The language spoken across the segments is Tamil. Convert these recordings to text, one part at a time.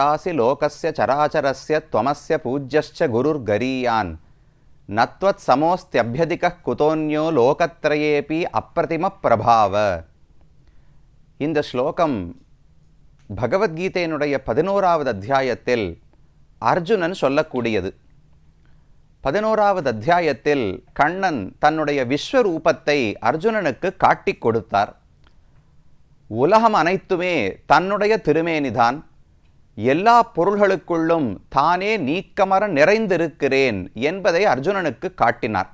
பிதாசி லோகஸ்ய சராச்சரஸ்ய துவமஸ்ய பூஜ்யஸ்ச குருர் கரீயான் நத்வத் சமோஸ்தியபியதிக குதோன்யோ லோகத்ரயேபி அப்பிரதிம பிரபாவ இந்த ஸ்லோகம் பகவத்கீதையினுடைய பதினோராவது அத்தியாயத்தில் அர்ஜுனன் சொல்லக்கூடியது பதினோராவது அத்தியாயத்தில் கண்ணன் தன்னுடைய விஸ்வரூபத்தை அர்ஜுனனுக்கு காட்டிக் கொடுத்தார்। உலகம் அனைத்துமே தன்னுடைய திருமேனிதான்। எல்லா பொருள்களுக்குள்ளும் தானே நீக்கமர நிறைந்திருக்கிறேன் என்பதை அர்ஜுனனுக்கு காட்டினார்.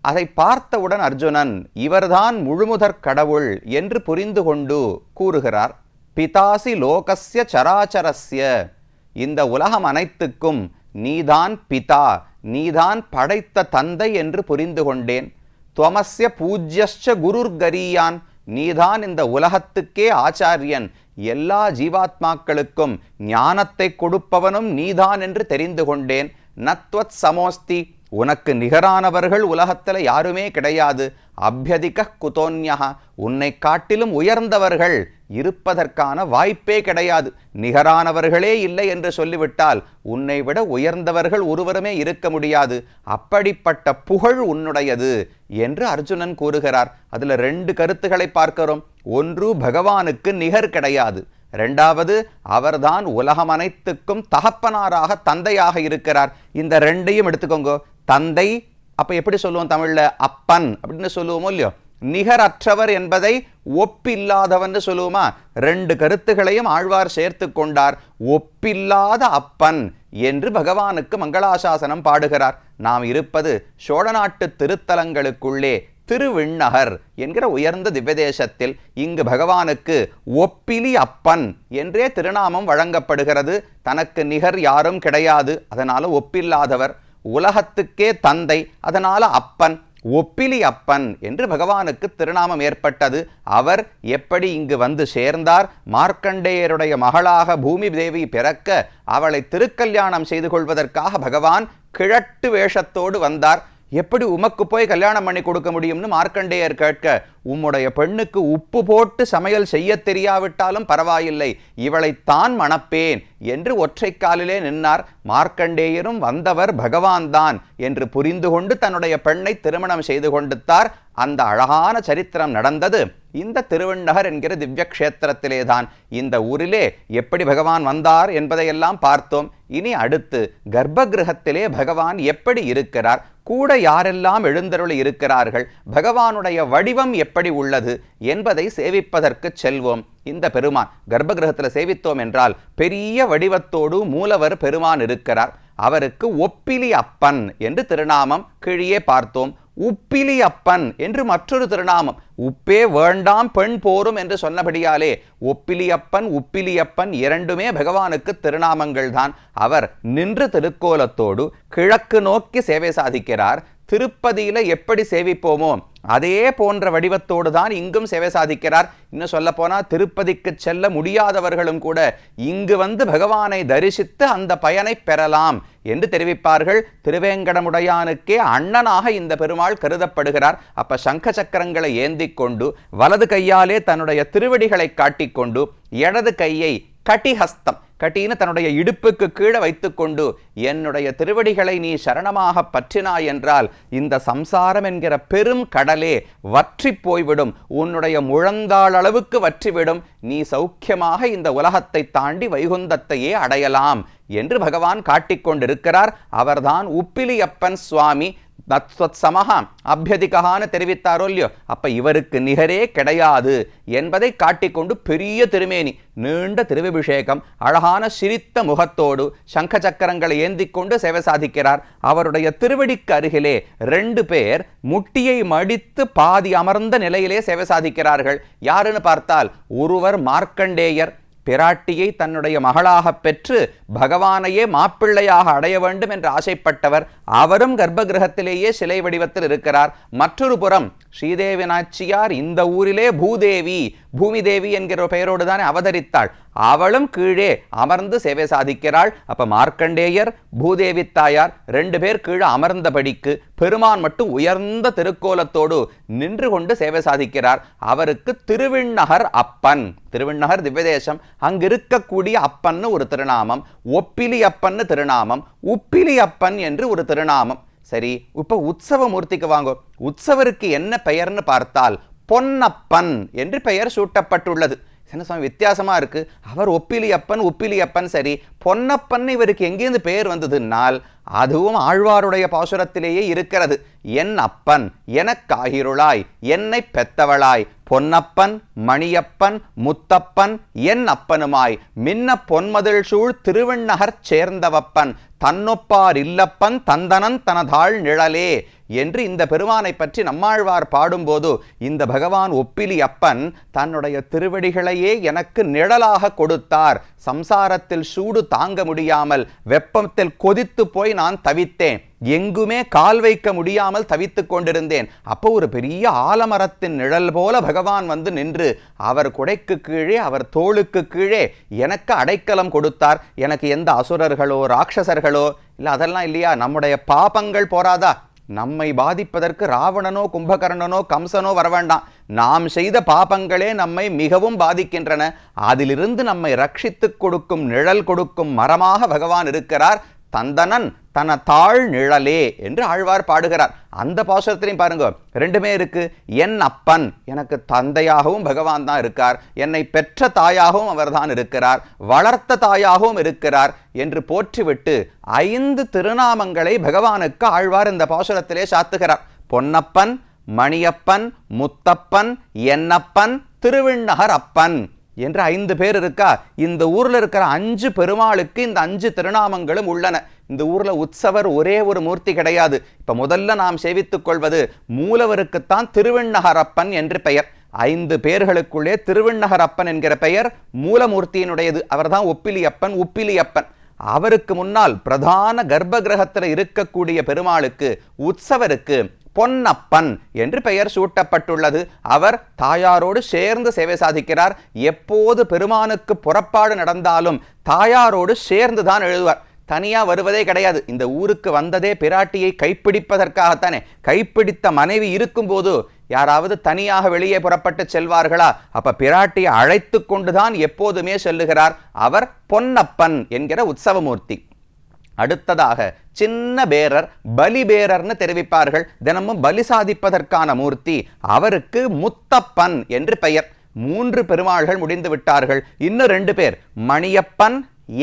அதை பார்த்தவுடன் அர்ஜுனன் இவர்தான் முழுமுதற் கடவுள் என்று புரிந்து கொண்டு கூறுகிறார். பிதாசி லோகஸ்ய சராச்சரஸ்ய இந்த உலகம் அனைத்துக்கும் நீதான் பிதா நீதான் படைத்த தந்தை என்று புரிந்து கொண்டேன். துவமஸ்ய பூஜ்யಶ್ಚ குருர்கரியான் நீதான் இந்த உலகத்துக்கே ஆச்சாரியன். எல்லா ஜீவாத்மாக்களுக்கும் ஞானத்தை கொடுப்பவனும் நீதான் என்று தெரிந்து கொண்டேன். நத்வத் சமோஸ்தி உனக்கு நிகரானவர்கள் உலகத்தில் யாருமே கிடையாது. அபியதிக குதோன்யா உன்னை காட்டிலும் உயர்ந்தவர்கள் இருப்பதற்கான வாய்ப்பே கிடையாது. நிகரானவர்களே இல்லை என்று சொல்லிவிட்டால் உன்னை விட உயர்ந்தவர்கள் ஒருவருமே இருக்க முடியாது. அப்படிப்பட்ட புகழ் உன்னுடையது என்று அர்ஜுனன் கூறுகிறார். அதுல ரெண்டு கருத்துக்களை பார்க்கிறோம். ஒன்று பகவானுக்கு நிகர் கிடையாது. ரெண்டாவது அவர்தான் உலகம் அனைத்துக்கும் தகப்பனாராக தந்தையாக இருக்கிறார். இந்த ரெண்டையும் எடுத்துக்கோங்க. தந்தை அப்போ எப்படி சொல்லுவோம் தமிழ்ல? அப்பன் அப்படின்னு சொல்லுவோமோ இல்லையோ? நிகரற்றவர் என்பதை ஒப்பில்லாதவன் சொல்லுவோமா? ரெண்டு கருத்துகளையும் ஆழ்வார் சேர்த்து கொண்டார். ஒப்பில்லாத அப்பன் என்று பகவானுக்கு மங்களாசாசனம் பாடுகிறார். நாம் இருப்பது சோழ நாட்டு திருத்தலங்களுக்குள்ளே திருவிண்ணகர் என்கிற உயர்ந்த திவ்யதேசத்தில் இங்கு பகவானுக்கு ஒப்பிலி அப்பன் என்றே திருநாமம் வழங்கப்படுகிறது. தனக்கு நிகர் யாரும் கிடையாது. அதனால ஒப்பில்லாதவர். உலகத்துக்கே தந்தை. அதனால அப்பன். ஒப்பிலி அப்பன் என்று பகவானுக்கு திருநாமம் ஏற்பட்டது. அவர் எப்படி இங்கு வந்து சேர்ந்தார்? மார்க்கண்டேயருடைய மகளாக பூமி தேவி பிறக்க அவளை திருக்கல்யாணம் செய்து கொள்வதற்காக பகவான் கிழட்டு வேஷத்தோடு வந்தார். எப்படி உமக்கு போய் கல்யாணம் பண்ணி கொடுக்க முடியும்னு மார்க்கண்டேயர் கேட்க உம்முடைய பெண்ணுக்கு உப்பு போட்டு சமையல் செய்ய தெரியாவிட்டாலும் பரவாயில்லை. இவளைத்தான் தான் மணப்பேன். என்று ஒற்றை காலிலே நின்னார் மார்க்கண்டேயரும் வந்தவர் பகவான் தான் என்று புரிந்து கொண்டு தன்னுடைய பெண்ணை திருமணம் செய்து கொண்டுத்தார் அந்த அழகான சரித்திரம் நடந்தது. இந்த திருவண்ணகர் என்கிற திவ்ய கஷேத்திரத்திலே தான் இந்த ஊரிலே எப்படி பகவான் வந்தார் என்பதையெல்லாம் பார்த்தோம். இனி அடுத்து கர்ப்பகிரகத்திலே பகவான் எப்படி இருக்கிறார்? கூட யாரெல்லாம் எழுந்தருளி இருக்கிறார்கள்? பகவானுடைய வடிவம் எப்படி உள்ளது? என்பதை சேவிப்பதற்கு செல்வோம். இந்த பெருமான் கர்ப்பகிரகத்தில் சேவித்தோம் என்றால் பெரிய வடிவத்தோடு மூலவர் பெருமான் இருக்கிறார். அவருக்கு ஒப்பிலி அப்பன் என்று திருநாமம் கீழே பார்த்தோம். உப்பிலி அப்பன் என்று மற்றொரு திருநாமம். உப்பே வேண்டாம் பெண் போரும் என்று சொன்னபடியாலே ஒப்பிலியப்பன் உப்பிலியப்பன் இரண்டுமே பகவானுக்கு திருநாமங்கள் தான் அவர் நின்று திருக்கோலத்தோடு கிழக்கு நோக்கி சேவை சாதிக்கிறார். திருப்பதியில எப்படி சேவிப்போமோ அதே போன்ற வடிவத்தோடு தான் இங்கும் சேவை சாதிக்கிறார். இன்னும் சொல்ல போனால் திருப்பதிக்கு செல்ல முடியாதவர்களும் கூட இங்கு வந்து பகவானை தரிசித்து அந்த பயனை பெறலாம் என்று தெரிவிப்பார்கள். திருவேங்கடமுடையானுக்கே அண்ணனாக இந்த பெருமாள் கருதப்படுகிறார். அப்ப சங்க சக்கரங்களை ஏந்தி கொண்டு வலது கையாலே தன்னுடைய திருவடிகளை காட்டிக்கொண்டு இடது கையை கட்டிஹஸ்தம் கட்டின்னு தன்னுடைய இடுப்புக்கு கீழே வைத்துக்கொண்டு என்னுடைய திருவடிகளை நீ சரணமாக பற்றினாய் என்றால் இந்த சம்சாரம் என்கிற பெரும் கடலே வற்றி போய்விடும். உன்னுடைய முழந்தாள் அளவுக்கு வற்றிவிடும். நீ சௌக்கியமாக இந்த உலகத்தை தாண்டி வைகுந்தத்தையே அடையலாம் என்று பகவான் காட்டிக்கொண்டிருக்கிறார் அவர்தான் உப்பிலியப்பன் சுவாமி. தத்வத் சமஹா அபியதிகான்னு தெரிவித்தாரோ இல்லையோ அப்ப இவருக்கு நிகரே கிடையாது என்பதை காட்டிக்கொண்டு பெரிய திருமேனி நீண்ட திருவிபிஷேகம் அழகான சிரித்த முகத்தோடு சங்க சக்கரங்களை ஏந்தி கொண்டு சேவை சாதிக்கிறார். அவருடைய திருவடிக்கு அருகிலே ரெண்டு பேர் முட்டியை மடித்து பாதி அமர்ந்த நிலையிலே சேவை சாதிக்கிறார்கள். யாருன்னு பார்த்தால் ஒருவர் மார்க்கண்டேயர் பிராட்டியை தன்னுடைய மகளாக பெற்று பகவானையே மாப்பிள்ளையாக அடைய வேண்டும் என்று ஆசைப்பட்டவர் அவரும் கர்ப்பகிரகத்திலேயே சிலை வடிவத்தில் இருக்கிறார். மற்றொரு புறம் ஸ்ரீதேவி நாச்சியார் இந்த ஊரிலே பூதேவி பூமி தேவி என்கிற பெயரோடு தானே அவதரித்தாள். அவளும் கீழே அமர்ந்து சேவை சாதிக்கிறாள். அப்ப மார்க்கண்டேயர் பூதேவி தாயார் ரெண்டு பேர் கீழே அமர்ந்தபடிக்கு பெருமான் மட்டும் உயர்ந்த திருக்கோலத்தோடு நின்று கொண்டு சேவை சாதிக்கிறார். அவருக்கு திருவிண்ணகர் அப்பன். திருவிண்ணகர் திவ்யதேசம். அங்கு இருக்கக்கூடிய அப்பன்னு ஒரு திருநாமம். ஒப்பிலி அப்பன்னு திருநாமம். உப்பிலி அப்பன் என்று ஒரு திருநாமம். சரி இப்ப உற்சவ மூர்த்திக்கு வாங்கோ. உற்சவருக்கு என்ன பெயர்னு பார்த்தால் பொன்னப்பன் என்று பெயர் சூட்டப்பட்டுள்ளது. என்ன சுவாமி வித்தியாசமா இருக்கு. அவர் ஒப்பிலியப்பன் உப்பிலியப்பன் சரி. பொன்னப்பன் இவருக்கு எங்கேருந்து பெயர் வந்ததுன்னால் அதுவும் ஆழ்வாருடைய பாசுரத்திலேயே இருக்கிறது. என் அப்பன் எனக்காகிருளாய் என்னை பெத்தவளாய் பொன்னப்பன் மணியப்பன் முத்தப்பன் என் அப்பனுமாய். மின்ன பொன்மதில் சூழ் திருவண்ணகர் சேர்ந்தவப்பன். தன்னொப்பார் இல்லப்பன் தந்தனன் தனதாள் நிழலே என்று இந்த பெருமானை பற்றி நம்மாழ்வார் பாடும்போது இந்த பகவான் ஒப்பிலி அப்பன் தன்னுடைய திருவடிகளையே எனக்கு நிழலாக கொடுத்தார். சம்சாரத்தில் சூடு தாங்க முடியாமல் வெப்பத்தில் கொதித்து போய் நான் தவித்தேன். எங்குமே கால் வைக்க முடியாமல் தவித்துக் கொண்டிருந்தேன். அப்போ ஒரு பெரிய ஆலமரத்தின் நிழல் போல பகவான் வந்து நின்று அவர் குடைக்கு கீழே அவர் தோளுக்கு கீழே எனக்கு அடைக்கலம் கொடுத்தார். எனக்கு எந்த அசுரர்களோ ராட்சசர்களோ இல்லை அதெல்லாம் இல்லையா? நம்முடைய பாபங்கள் போராதா? நம்மை பாதிப்பதற்கு ராவணனோ கும்பகர்ணனோ கம்சனோ வர வேண்டாம் நாம் செய்த பாபங்களே நம்மை மிகவும் பாதிக்கின்றன. அதிலிருந்து நம்மை ரட்சித்துக் கொடுக்கும் நிழல் கொடுக்கும் மரமாக பகவான் இருக்கிறார். தந்தனன் தன தாழ் நிழலே என்று ஆழ்வார் பாடுகிறார். அந்த பாசுரத்திலையும் பாருங்க ரெண்டுமே இருக்கு. என் அப்பன் எனக்கு தந்தையாகவும் பகவான் தான் இருக்கார். என்னை பெற்ற தாயாகவும் அவர்தான் இருக்கிறார். வளர்த்த தாயாகவும் இருக்கிறார் என்று போற்றிவிட்டு ஐந்து திருநாமங்களை பகவானுக்கு ஆழ்வார் இந்த பாசுரத்திலே சாத்துகிறார். பொன்னப்பன் மணியப்பன் முத்தப்பன் என்னப்பன் திருவிண்ணகர் அப்பன் என்று ஐந்து பேர் இருக்கா? இந்த ஊரில் இருக்கிற அஞ்சு பெருமாளுக்கு இந்த அஞ்சு திருநாமங்களும் உள்ளன. இந்த ஊரில் உற்சவர் ஒரே ஒரு மூர்த்தி கிடையாது. இப்போ முதல்ல நாம் சேவித்துக் கொள்வது மூலவருக்குத்தான் திருவண்ணகரப்பன் என்று பெயர். ஐந்து பேர்களுக்குள்ளே திருவண்ணகரப்பன் என்கிற பெயர் மூலமூர்த்தியினுடையது. அவர்தான் ஒப்பிலியப்பன் உப்பிலியப்பன். அவருக்கு முன்னால் பிரதான கர்ப்ப கிரகத்தில் இருக்கக்கூடிய பெருமாளுக்கு உற்சவருக்கு பொன்னப்பன் என்று பெயர் சூட்டப்பட்டுள்ளது. அவர் தாயாரோடு சேர்ந்து சேவை சாதிக்கிறார். எப்போது பெருமானுக்கு புறப்பாடு நடந்தாலும் தாயாரோடு சேர்ந்து தான் எழுதுவார். தனியா வருவதே கிடையாது. இந்த ஊருக்கு வந்ததே பிராட்டியை கைப்பிடிப்பதற்காகத்தானே. கைப்பிடித்த மனைவி இருக்கும்போது யாராவது தனியாக வெளியே புறப்பட்டு செல்வார்களா? அப்ப பிராட்டியை அழைத்து கொண்டுதான் எப்போதுமே செல்லுகிறார். அவர் பொன்னப்பன் என்கிற உற்சவமூர்த்தி. அடுத்ததாக சின்ன பேரர் பலி பேரர்னு தெரிவிப்பார்கள். தினமும் பலி சாதிப்பதற்கான மூர்த்தி அவருக்கு முத்தப்பன் என்று பெயர். மூன்று பெருமாள்கள் முடிந்து விட்டார்கள். இன்னும் ரெண்டு பேர் மணியப்பன்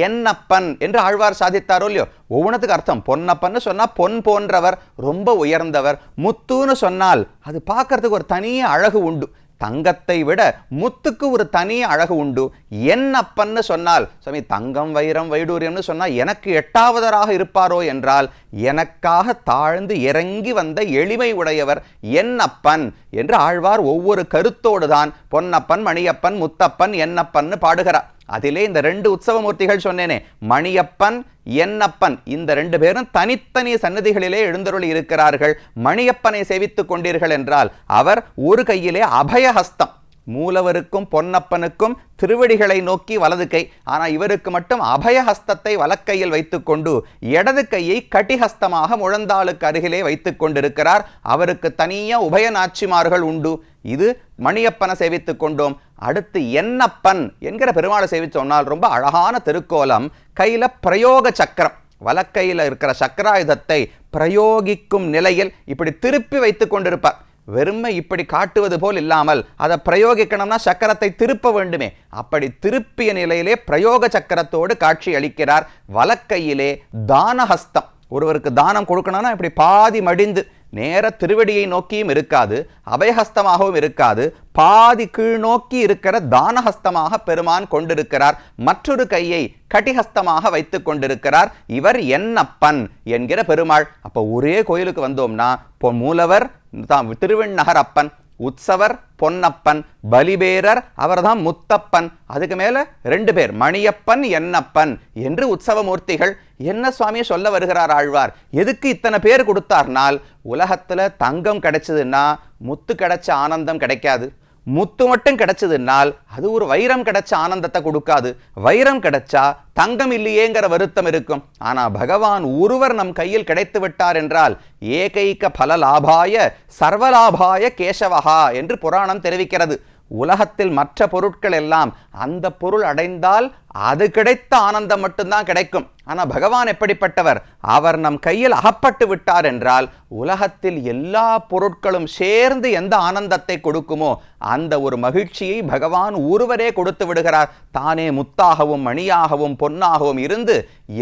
என்னப்பன் என்று ஆழ்வார் சாதித்தாரோ இல்லையோ? ஒவ்வொன்றத்துக்கு அர்த்தம். பொன்னப்பன்னு சொன்னா பொன் போன்றவர் ரொம்ப உயர்ந்தவர். முத்துன்னு சொன்னால் அது பார்க்கறதுக்கு ஒரு தனிய அழகு உண்டு. தங்கத்தை விட முத்துக்கு ஒரு தனி அழகு உண்டு. என்னப்பன்னு சொன்னால் சுவாமி தங்கம் வைரம் வைடூரியம்னு சொன்னால் எனக்கு எட்டாவதராக இருப்பாரோ என்றால் எனக்காக தாழ்ந்து இறங்கி வந்த எளிமை உடையவர் என்னப்பன் என்று ஆழ்வார் ஒவ்வொரு கருத்தோடு தான் பொன்னப்பன் மணியப்பன் முத்தப்பன் என்னப்பன்னு பாடுகிறார். அதிலே இந்த ரெண்டு உற்சவமூர்த்திகள் சொன்னேனே மணியப்பன் என்னப்பன் இந்த ரெண்டு பேரும் தனித்தனி சன்னதிகளிலே எழுந்தருள் இருக்கிறார்கள். மணியப்பனை சேவித்துக் கொண்டீர்கள் என்றால் அவர் ஒரு கையிலே அபயஹஸ்தம். மூலவருக்கும் பொன்னப்பனுக்கும் திருவடிகளை நோக்கி வலது கை. ஆனால் இவருக்கு மட்டும் அபயஹஸ்தத்தை வலக்கையில் வைத்துக்கொண்டு இடது கையை கட்டிஹஸ்தமாக முழந்தாளுக்கு அருகிலே வைத்து கொண்டிருக்கிறார். அவருக்கு தனியா உபயநாச்சிமார்கள் உண்டு. இது மணியப்பனை சேவித்துக் கொண்டோம். அடுத்து என்னப்பன் என்கிற பெருமாளை சேவி சொன்னால் ரொம்ப அழகான திருக்கோலம் கையில் பிரயோக சக்கரம். வலக்கையில் இருக்கிற சக்கராயுதத்தை பிரயோகிக்கும் நிலையில் இப்படி திருப்பி வைத்து கொண்டிருப்பார். வெறுமை இப்படி காட்டுவது போல் இல்லாமல் அதை பிரயோகிக்கணும்னா சக்கரத்தை திருப்ப வேண்டுமே. அப்படி திருப்பிய நிலையிலே பிரயோக சக்கரத்தோடு காட்சி அளிக்கிறார் வலக்கையிலே தானஹஸ்தம். ஒருவருக்கு தானம் கொடுக்கணும்னா இப்படி பாதி மடிந்து நேர திருவடியை நோக்கியும் இருக்காது அபயஹஸ்தமாகவும் இருக்காது. பாதி கீழ் நோக்கி இருக்கிற தானஹஸ்தமாக பெருமான் கொண்டிருக்கிறார். மற்றொரு கையை கட்டிஹஸ்தமாக வைத்துக் கொண்டிருக்கிறார். இவர் என்னப்பன் என்கிற பெருமாள். அப்போ ஒரே கோயிலுக்கு வந்தோம்னா இப்போ மூலவர் தான் திருவெண்ணகர் அப்பன் உற்சவர் பொன்னப்பன் பலிபேரர் அவர்தான் முத்தப்பன். அதுக்கு மேலே ரெண்டு பேர் மணியப்பன் என்னப்பன் என்று உற்சவமூர்த்திகள் என்ன சுவாமி சொல்ல வருகிறார் ஆழ்வார்? எதுக்கு இத்தனை பேர் கொடுத்தார்னால் உலகத்துல தங்கம் கிடைச்சதுன்னா முத்து கிடைச்ச ஆனந்தம் கிடைக்காது. முத்து மட்டும் கிடைச்சதுனால் அது ஒரு வைரம் கிடைச்ச ஆனந்தத்தை கொடுக்காது. வைரம் கிடைச்சா தங்கம் இல்லையேங்கிற வருத்தம் இருக்கும். ஆனால் பகவான் ஒருவர் நம் கையில் கிடைத்து விட்டார் என்றால் ஏகைக்க பல லாபாய சர்வலாபாய கேசவஹா என்று புராணம் தெரிவிக்கிறது. உலகத்தில் மற்ற பொருட்கள் எல்லாம் அந்த பொருள் அடைந்தால் அது கிடைத்த ஆனந்தம் மட்டும்தான் கிடைக்கும். ஆனா பகவான் எப்படிப்பட்டவர்? அவர் நம் கையில் அகப்பட்டு விட்டார் என்றால் உலகத்தில் எல்லா பொருட்களும் சேர்ந்து எந்த ஆனந்தத்தை கொடுக்குமோ அந்த ஒரு மகிழ்ச்சியை பகவான் ஒருவரே கொடுத்து விடுகிறார். தானே முத்தாகவும் மணியாகவும் பொன்னாகவும் இருந்து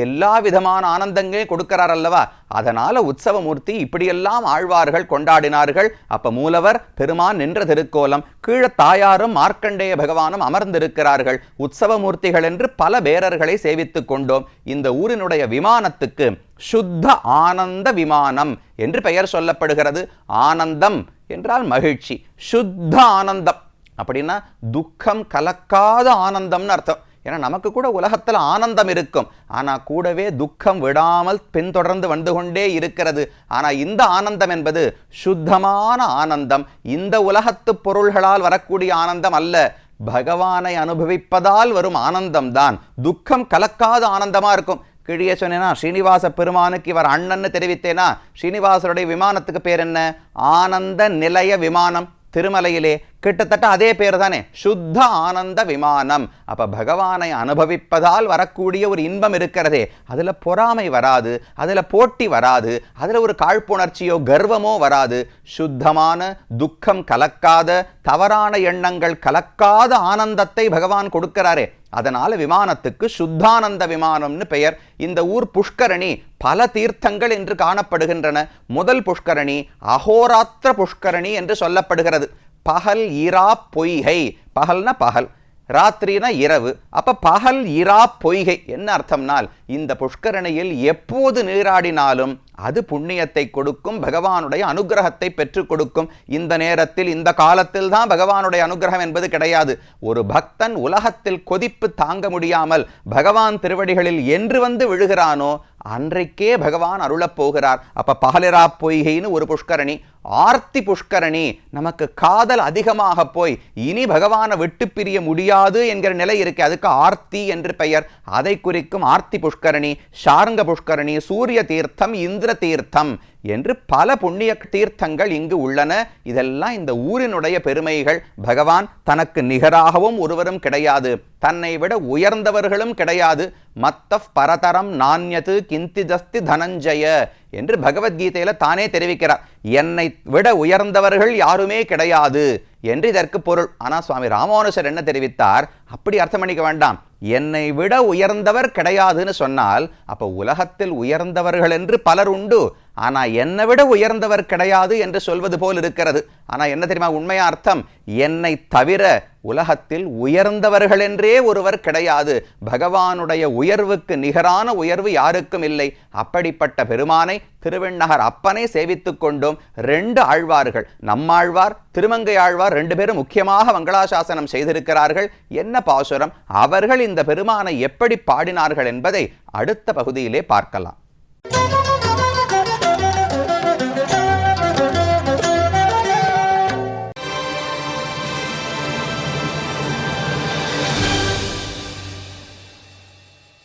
எல்லா விதமான ஆனந்தங்களையும் கொடுக்கிறார் அல்லவா? அதனால் உற்சவமூர்த்தி இப்படியெல்லாம் ஆழ்வார்கள் கொண்டாடினார்கள். அப்ப மூலவர் பெருமான் நின்ற திருக்கோலம் கீழே தாயாரும் மார்க்கண்டேய பகவானும் அமர்ந்திருக்கிறார்கள். உற்சவமூர்த்திகள் என்று பல பேரர்களை சேவித்துக் கொண்டோம். இந்த ஊரினுடைய விமானத்துக்கு சுத்த ஆனந்த விமானம் என்று பெயர் சொல்லப்படுகிறது. ஆனந்தம் என்றால் மகிழ்ச்சி சுத்த ஆனந்தம். அப்படின்னா துக்கம் கலக்காத ஆனந்தம்னு அர்த்தம். ஏன்னா நமக்கு கூட உலகத்தில் ஆனந்தம் இருக்கும். ஆனால் கூடவே துக்கம் விடாமல் பின்தொடர்ந்து வந்து கொண்டே இருக்கிறது. ஆனால் இந்த ஆனந்தம் என்பது சுத்தமான ஆனந்தம். இந்த உலகத்து பொருள்களால் வரக்கூடிய ஆனந்தம் அல்ல. பகவானை அனுபவிப்பதால் வரும் ஆனந்தம்தான். துக்கம் கலக்காத ஆனந்தமாக இருக்கும். கிழிய சொன்னேனா ஸ்ரீனிவாச பெருமானுக்கு இவர் அண்ணன்னு தெரிவித்தேனா? ஸ்ரீனிவாசருடைய விமானத்துக்கு பேர் என்ன? ஆனந்த நிலைய விமானம். திருமலையிலே கிட்டத்தட்ட அதே பேர் தானே சுத்த ஆனந்த விமானம். அப்ப பகவானை அனுபவிப்பதால் வரக்கூடிய ஒரு இன்பம் இருக்கிறதே. அதுல பொறாமை வராது அதுல போட்டி வராது அதுல ஒரு காழ்ப்புணர்ச்சியோ கர்வமோ வராது. சுத்தமான துக்கம் கலக்காத தவறான எண்ணங்கள் கலக்காத ஆனந்தத்தை பகவான் கொடுக்கிறாரே. அதனால் விமானத்துக்கு சுத்தானந்த விமானம்னு பெயர். இந்த ஊர் புஷ்கரணி பல தீர்த்தங்கள் என்று காணப்படுகின்றன. முதல் புஷ்கரணி அகோராத்திர புஷ்கரணி என்று சொல்லப்படுகிறது. பகல் இரா பொய்கை. பகல்னா பகல். ராத்திரினா இரவு. அப்ப பகல் இரா பொய்கை. என்ன அர்த்தம்னால் இந்த புஷ்கரணியில் எப்போது நீராடினாலும் அது புண்ணியத்தை கொடுக்கும் பகவானுடைய அனுகிரகத்தை பெற்றுக் கொடுக்கும். இந்த நேரத்தில் இந்த காலத்தில் தான் பகவானுடைய அனுகிரகம் என்பது கிடையாது. ஒரு பக்தன் உலகத்தில் கொதிப்பு தாங்க முடியாமல் பகவான் திருவடிகளில் என்று வந்து விழுகிறானோ அன்றைக்கே பகவான் அருளப் போகிறார். அப்போ பகலிரா பொய்கைன்னு ஒரு புஷ்கரணி ஆர்த்தி புஷ்கரணி நமக்கு காதல் அதிகமாக போய் இனி பகவானை விட்டு பிரிய முடியாது என்கிற நிலை இருக்கு. அதுக்கு ஆர்த்தி என்று பெயர். அதை குறிக்கும் ஆர்த்தி புஷ்கரணி சாரங்க புஷ்கரணி சூரிய தீர்த்தம் இந்திர தீர்த்தம் என்று பல புண்ணிய தீர்த்தங்கள் இங்கு உள்ளன. இதெல்லாம் இந்த ஊரினுடைய பெருமைகள். பகவான் தனக்கு நிகராகவும் ஒருவரும் கிடையாது. தன்னை விட உயர்ந்தவர்களும் கிடையாது. மத்த பரதரம் நாண்யது கிந்திதஸ்தி தனஞ்சய என்று பகவத்கீதையில தானே தெரிவிக்கிறார். என்னை விட உயர்ந்தவர்கள் யாருமே கிடையாது என்று இதற்கு பொருள். ஆனா சுவாமி ராமானுஜர் என்ன தெரிவித்தார்? அப்படி அர்த்தம் பண்ணிக்க வேண்டாம். என்னை விட உயர்ந்தவர் கிடையாதுன்னு சொன்னால் அப்போ உலகத்தில் உயர்ந்தவர்கள் என்று பலர் உண்டு. ஆனால் என்னை விட உயர்ந்தவர் கிடையாது என்று சொல்வது போல் இருக்கிறது. ஆனால் என்ன தெரியுமா உண்மையா அர்த்தம்? என்னை தவிர உலகத்தில் உயர்ந்தவர்கள் என்றே ஒருவர் கிடையாது. பகவானுடைய உயர்வுக்கு நிகரான உயர்வு யாருக்கும் இல்லை. அப்படிப்பட்ட பெருமானை திருவெண்ணகர் அப்பனை சேவித்துக் கொண்டும். ரெண்டு ஆழ்வார்கள். நம்மாழ்வார் திருமங்கை ஆழ்வார் ரெண்டு பேரும் முக்கியமாக மங்களாசாசனம் செய்திருக்கிறார்கள். என்ன பாசுரம்? அவர்கள் இந்த பெருமானை எப்படி பாடினார்கள் என்பதை அடுத்த பகுதியிலே பார்க்கலாம்.